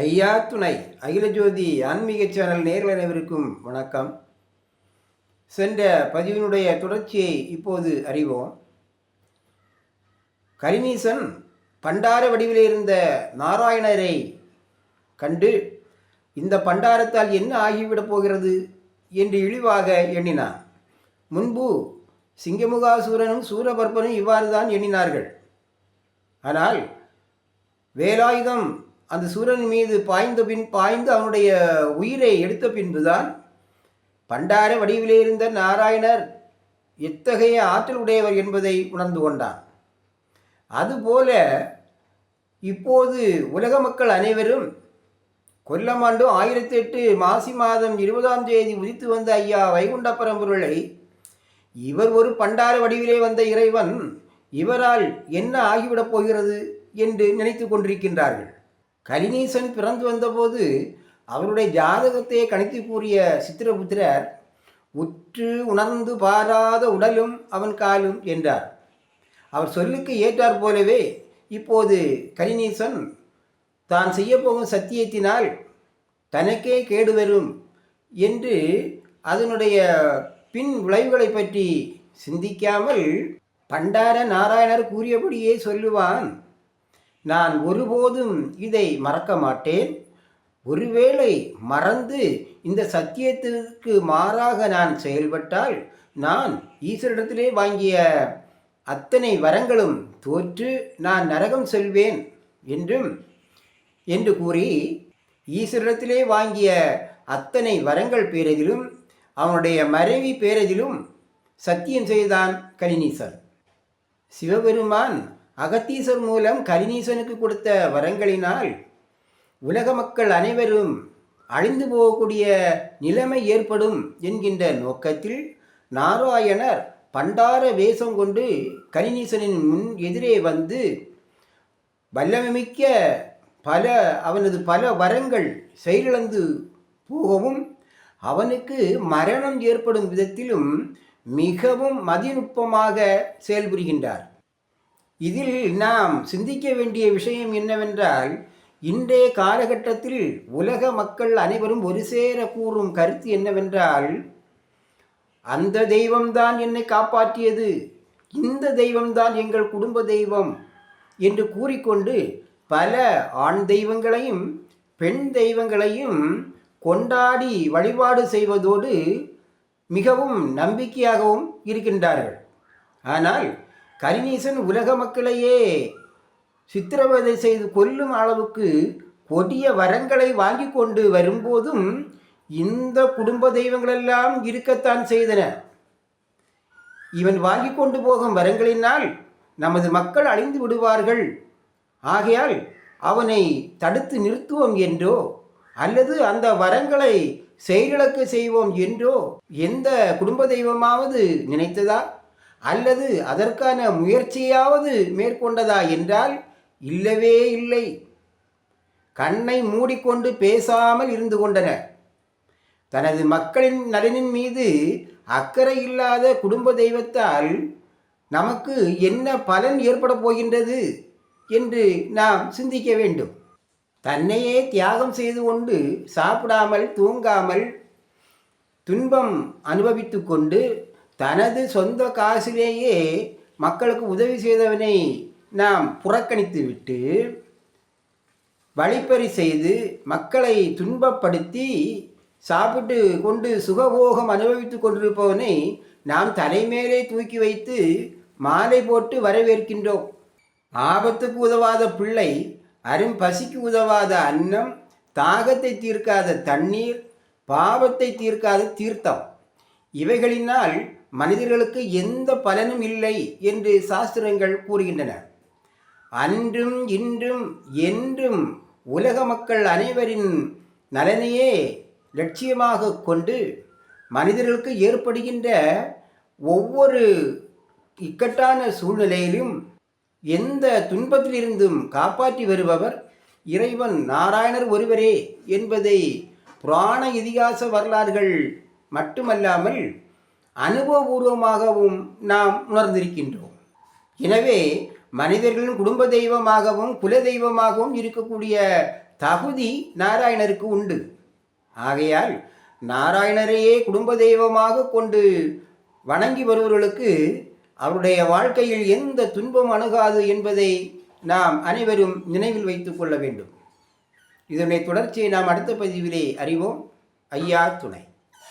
ஐயா துணை. அகில ஜோதி ஆன்மீக சேனல் நேர்கள் அனைவருக்கும் வணக்கம். சென்ற பதிவினுடைய தொடர்ச்சியை இப்போது அறிவோம். கரிநீசன் பண்டார வடிவில் இருந்த நாராயணரை கண்டு இந்த பண்டாரத்தால் என்ன ஆகிவிடப் போகிறது என்று இழிவாக எண்ணினான். முன்பு சிங்கமுகாசூரனும் சூரபர்பனும் இவ்வாறு தான் எண்ணினார்கள். ஆனால் வேலாயுதம் அந்த சூரன் மீது பாய்ந்த பின் பாய்ந்து அவனுடைய உயிரை எடுத்த பின்புதான் பண்டார வடிவிலே இருந்த நாராயணர் எத்தகைய ஆற்றல் உடையவர் என்பதை உணர்ந்து கொண்டான். அதுபோல இப்போது உலக மக்கள் அனைவரும் கொல்லமாண்டு ஆயிரத்தி எட்டு மாசி மாதம் இருபதாம் தேதி உதித்து வந்த ஐயா வைகுண்ட பரம்பொருளை இவர் ஒரு பண்டார வடிவிலே வந்த இறைவன் இவரால் என்ன ஆகிவிடப் போகிறது என்று நினைத்து கொண்டிருக்கின்றார்கள். கலினீசன் பிறந்து வந்தபோது அவருடைய ஜாதகத்தை கணித்து கூறிய சித்திரபுத்திரர் உற்று உணர்ந்து பாராத உடலும் அவன் காலும் என்றார். அவர் சொல்லுக்கு ஏற்றார் போலவே இப்போது கலினீசன் தான் செய்யப்போகும் சத்தியத்தினால் தனக்கே கேடு வரும் என்று அதனுடைய பின் விளைவுகளை பற்றி சிந்திக்காமல் பண்டார நாராயணர் கூறியபடியே சொல்லுவான். நான் ஒருபோதும் இதை மறக்க மாட்டேன். ஒருவேளை மறந்து இந்த சத்தியத்திற்கு மாறாக நான் செயல்பட்டால் நான் ஈஸ்வரிடத்திலே வாங்கிய அத்தனை வரங்களும் தோற்று நான் நரகம் செல்வேன் என்றும் என்று கூறி ஈஸ்வரிடத்திலே வாங்கிய அத்தனை வரங்கள் பேரதிலும் அவனுடைய மறைவி பேரதிலும் சத்தியம் செய்தான் கலினீசன் சிவபெருமான் அகத்தீசர் மூலம் கரிநீசனுக்கு கொடுத்த வரங்களினால் உலக மக்கள் அனைவரும் அழிந்து போகக்கூடிய நிலைமை ஏற்படும் என்கின்ற நோக்கத்தில் நாராயணர் பண்டார வேஷம் கொண்டு கரிநீசனின் முன் எதிரே வந்து வல்லமைமிக்க பல அவனது பல வரங்கள் செயலிழந்து போகவும் அவனுக்கு மரணம் ஏற்படும் விதத்திலும் மிகவும் மதிநுட்பமாக செயல்புரிகின்றார். இதில் நாம் சிந்திக்க வேண்டிய விஷயம் என்னவென்றால் இன்றைய காலகட்டத்தில் உலக மக்கள் அனைவரும் ஒரு சேர கூறும் கருத்து என்னவென்றால் அந்த தெய்வம்தான் என்னை காப்பாற்றியது இந்த தெய்வம்தான் எங்கள் குடும்ப தெய்வம் என்று கூறிக்கொண்டு பல ஆண் தெய்வங்களையும் பெண் தெய்வங்களையும் கொண்டாடி வழிபாடு செய்வதோடு மிகவும் நம்பிக்கையாகவும் இருக்கின்றார்கள். ஆனால் கரிநீசன் உலக மக்களையே சித்திரவதை செய்து கொல்லும் அளவுக்கு கொடிய வரங்களை வாங்கி கொண்டு வரும்போதும் இந்த குடும்ப தெய்வங்களெல்லாம் இருக்கத்தான் செய்தன. இவன் வாங்கி கொண்டு போகும் வரங்களினால் நமது மக்கள் அழிந்து விடுவார்கள். ஆகையால் அவனை தடுத்து நிறுத்துவோம் என்றோ அல்லது அந்த வரங்களை செயலிழக்க செய்வோம் என்றோ எந்த குடும்ப தெய்வமாவது நினைத்ததா? அல்லது அதற்கான முயற்சியாவது மேற்கொண்டதா என்றால் இல்லவே இல்லை. கண்ணை மூடிக்கொண்டு பேசாமல் இருந்து கொண்டன. தனது மக்களின் நலனின் மீது அக்கறை இல்லாத குடும்ப தெய்வத்தால் நமக்கு என்ன பலன் ஏற்பட போகின்றது என்று நாம் சிந்திக்க வேண்டும். தன்னையே தியாகம் செய்து கொண்டு சாப்பிடாமல் தூங்காமல் துன்பம் அனுபவித்து கொண்டு தனது சொந்த காசிலேயே மக்களுக்கு உதவி செய்தவனை நாம் புறக்கணித்து விட்டு வழிப்பறி செய்து மக்களை துன்பப்படுத்தி சாப்பிட்டு கொண்டு சுகபோகம் அனுபவித்து கொண்டிருப்பவனை நாம் தலைமேலே தூக்கி வைத்து மாலை போட்டு வரவேற்கின்றோம். ஆபத்துக்கு உதவாத பிள்ளை அரும் பசிக்கு உதவாத அன்னம் தாகத்தை தீர்க்காத தண்ணீர் பாவத்தை தீர்க்காத தீர்த்தம். இவைகளினால் மனிதர்களுக்கு எந்த பலனும் இல்லை என்று சாஸ்திரங்கள் கூறுகின்றன. அன்றும் இன்றும் என்றும் உலக மக்கள் அனைவரின் நலனையே லட்சியமாக கொண்டு மனிதர்களுக்கு ஏற்படுகின்ற ஒவ்வொரு இக்கட்டான சூழ்நிலையிலும் எந்த துன்பத்திலிருந்தும் காப்பாற்றி வருபவர் இறைவன் நாராயணர் ஒருவரே என்பதை புராண இதிகாச வரலாறுகள் மட்டுமல்லாமல் அனுபவபூர்வமாகவும் நாம் உணர்ந்திருக்கின்றோம். எனவே மனிதர்களின் குடும்ப தெய்வமாகவும் குல தெய்வமாகவும் இருக்கக்கூடிய தகுதி நாராயணருக்கு உண்டு. ஆகையால் நாராயணரையே குடும்ப தெய்வமாக கொண்டு வணங்கி வருபவர்களுக்கு அவருடைய வாழ்க்கையில் எந்த துன்பம் அணுகாது என்பதை நாம் அனைவரும் நினைவில் வைத்துக் கொள்ள வேண்டும். இதனுடைய தொடர்ச்சியை நாம் அடுத்த பதிவிலே அறிவோம். ஐயா துணை.